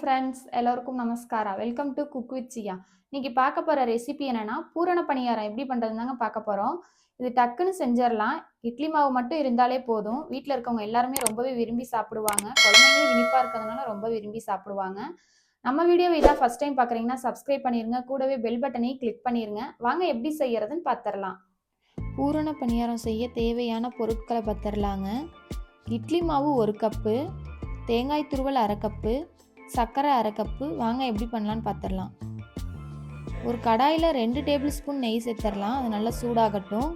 Friends எல்லோருக்கும் நமஸ்காரா? Welcome to cook with Siya இன்னைக்கு பார்க்க போகிற ரெசிபி என்னென்னா பூரண பணியாரம். எப்படி பண்ணுறதுன்னு தாங்க பார்க்க போகிறோம் இது டக்குன்னு செஞ்சிடலாம். இட்லி மாவு மட்டும் இருந்தாலே போதும். வீட்டில் இருக்கவங்க எல்லாருமே ரொம்பவே விரும்பி சாப்பிடுவாங்க. குழந்தைங்களும் இனிப்பாக இருக்கிறதுனால ரொம்ப விரும்பி சாப்பிடுவாங்க. நம்ம வீடியோவை இதான் ஃபஸ்ட் டைம் பார்க்குறீங்கன்னா சப்ஸ்கிரைப் பண்ணிருங்க. கூடவே பெல் பட்டனையும் கிளிக் பண்ணிடுங்க வாங்க எப்படி செய்யறதுன்னு பார்த்துடலாம். பூரண பணியாரம் செய்ய தேவையான பொருட்களை பார்த்துடலாங்க. இட்லி மாவு ஒரு கப்பு தேங்காய் துருவல் அரை கப்பு சர்க்கரை அரை கப்பு. வாங்க எப்படி பண்ணலான்னு பார்த்துடலாம் ஒரு கடாயில் ரெண்டு டேபிள் ஸ்பூன் நெய் சேர்த்துடலாம் அது நல்லா சூடாகட்டும்.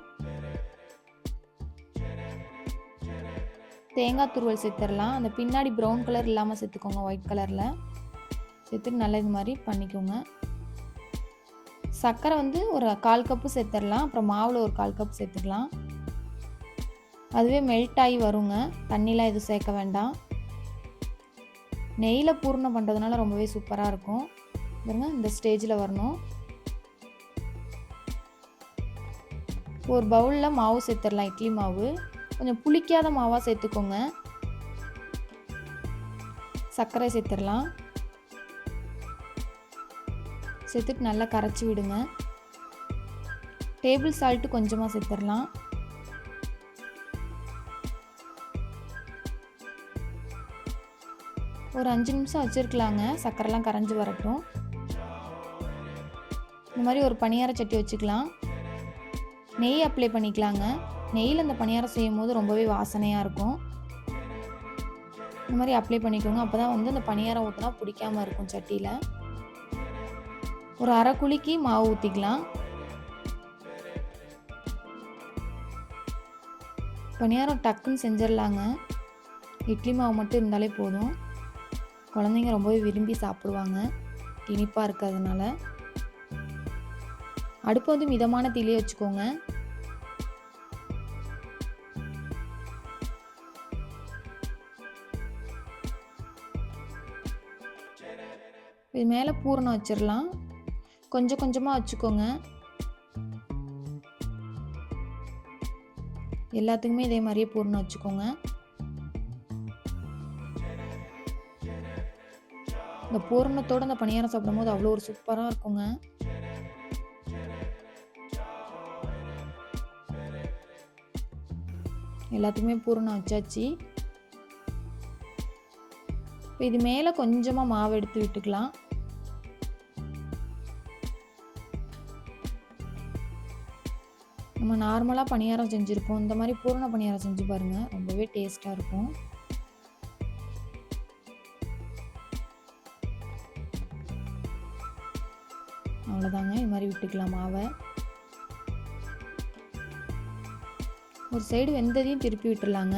தேங்காய் துருவல் சேர்த்துடலாம் அந்த பின்னாடி ப்ரௌன் கலர் இல்லாமல் சேர்த்துக்கோங்க ஒயிட் கலரில் சேர்த்துட்டு நல்லா இது மாதிரி பண்ணிக்கோங்க. சர்க்கரை வந்து ஒரு கால் கப்பு சேர்த்துடலாம் அப்புறம் மாவில் ஒரு கால் கப் சேர்த்துக்கலாம். அதுவே மெல்ட் ஆகி வருங்க. தண்ணிலாம் எதுவும் சேர்க்க வேண்டாம். நெய்யில் பூர்ணம் பண்ணுறதுனால ரொம்பவே சூப்பராக இருக்கும். பாருங்க இந்த ஸ்டேஜில் வரணும். ஒரு பவுலில் மாவு சேர்த்துடலாம் இட்லி மாவு. கொஞ்சம் புளிக்காத மாவாக சேர்த்துக்கோங்க. சர்க்கரை சேர்த்துடலாம். சேர்த்துட்டு நல்லா கரைச்சி விடுங்க. டேபிள் சால்ட்டு கொஞ்சமாக சேர்த்துடலாம். ஒரு அஞ்சு நிமிஷம் வச்சுருக்கலாங்க. சர்க்கரைலாம் கரைஞ்சி வரட்டும். இந்த மாதிரி ஒரு பணியார சட்டி வச்சுக்கலாம். நெய் அப்ளை பண்ணிக்கலாங்க. நெய்யில் அந்த பணியாரம் செய்யும் போது ரொம்பவே வாசனையாக இருக்கும். இந்த மாதிரி அப்ளை பண்ணிக்கோங்க. அப்போ தான் வந்து அந்த பணியாரம் ஊற்றினா பிடிக்காமல் இருக்கும் சட்டியில். ஒரு அரை குழிக்கு மாவு ஊற்றிக்கலாம் பணியாரம் டக்குன்னு செஞ்சிடலாங்க இட்லி மாவு மட்டும் இருந்தாலே போதும். குழந்தைங்க ரொம்பவே விரும்பி சாப்பிடுவாங்க. இனிப்பாக இருக்கிறதுனால. அடுப்பு வந்து மிதமான தீலையே வச்சுக்கோங்க. இது மேலே பூரணம் வச்சிடலாம் கொஞ்சம் கொஞ்சமாக வச்சுக்கோங்க. எல்லாத்துக்குமே இதே மாதிரியே பூரணம் வச்சுக்கோங்க. இந்த பூரணத்தோடு அந்த பணியாரம் சாப்பிடும் போது அவ்வளோ ஒரு சூப்பராக இருக்குங்க. எல்லாத்துக்குமே பூரணம் வச்சாச்சு. இப்போ இது மேலே கொஞ்சமாக மாவு எடுத்து விட்டுக்கலாம். நம்ம நார்மலாக பணியாரம் செஞ்சுருப்போம் இந்த மாதிரி பூரண பணியாரம் செஞ்சு பாருங்கள் ரொம்பவே டேஸ்ட்டாக இருக்கும். அவ்வளோதாங்க இது மாதிரி விட்டுக்கலாம் மாவை. ஒரு சைடு வெந்ததையும் திருப்பி விட்டுடலாங்க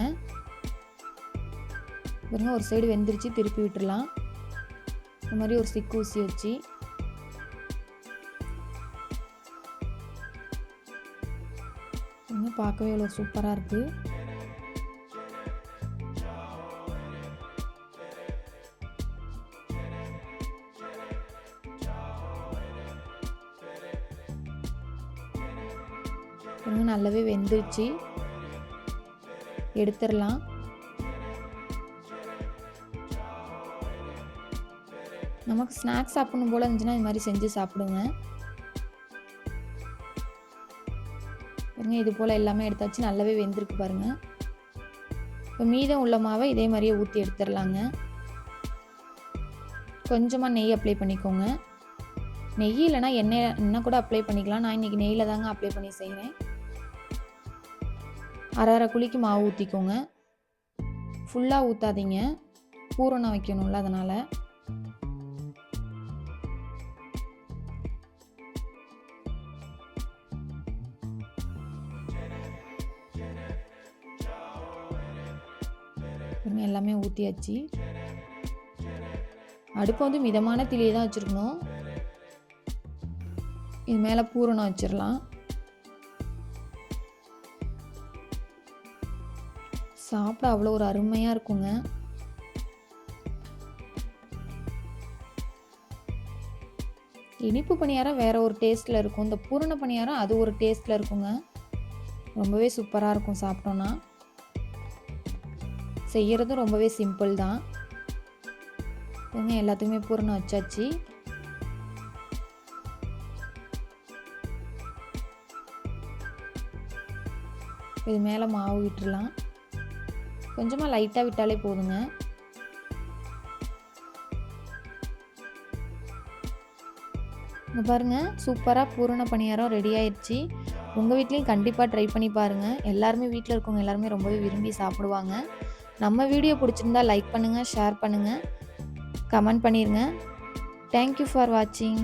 பாருங்க ஒரு சைடு வெந்துருச்சு திருப்பி விட்டுடலாம் இந்த மாதிரி ஒரு சிக்கு ஊசி வச்சு. பார்க்கவே இவ்வளோ சூப்பராக இருக்குது இன்னும் நல்லாவே வெந்துருச்சு. எடுத்துடலாம் நமக்கு ஸ்நாக்ஸ் சாப்பிடணும் போல் இருந்துச்சுன்னா இது மாதிரி செஞ்சு சாப்பிடுங்க. பாருங்கள் இது போல் எல்லாமே எடுத்தாச்சு. நல்லாவே வெந்திருக்கு பாருங்கள் இப்போ மீதம் உள்ள மாவை இதே மாதிரியே ஊற்றி எடுத்துடலாங்க கொஞ்சமாக நெய் அப்ளை பண்ணிக்கோங்க. நெய் இல்லைனா எண்ணெய் எண்ணெய் கூட அப்ளை பண்ணிக்கலாம். நான் இன்றைக்கி நெய்யில் தாங்க அப்ளை பண்ணி செய்கிறேன் அரை அரை குழிக்கு மாவு ஊற்றிக்கோங்க ஃபுல்லாக ஊற்றாதீங்க பூரணம் வைக்கணும்ல அதனால். எல்லாமே ஊற்றியாச்சு அடுப்பை வந்து மிதமான திளியை தான் வச்சுருக்கணும். இது மேலே பூரணம் வச்சிடலாம் சாப்பிட அவ்வளோ ஒரு அருமையாக இருக்குங்க. இனிப்பு பணியாரம் வேற ஒரு டேஸ்ட்டில் இருக்கும். இந்த பூரண பணியாரம் அது ஒரு டேஸ்ட்டில் இருக்குங்க. ரொம்பவே சூப்பராக இருக்கும் சாப்பிட்டோன்னா செய்கிறதும் ரொம்பவே சிம்பிள் தான். எல்லாத்துக்குமே பூரணம் வச்சாச்சு. இது மேலே மாவு விட்டுறலாம். கொஞ்சமாக லைட்டாக விட்டாலே போதுங்க. இங்கே பாருங்கள் சூப்பராக பூரண பணியாரம் ரெடி ஆயிடுச்சு உங்கள் வீட்லேயும் கண்டிப்பாக ட்ரை பண்ணி பாருங்கள் எல்லாருமே வீட்டில் இருக்கவங்க எல்லாருமே ரொம்பவே விரும்பி சாப்பிடுவாங்க. நம்ம வீடியோ பிடிச்சிருந்தா லைக் பண்ணுங்கள் ஷேர் பண்ணுங்கள் கமெண்ட் பண்ணிடுங்க தேங்க்யூ ஃபார் வாட்சிங்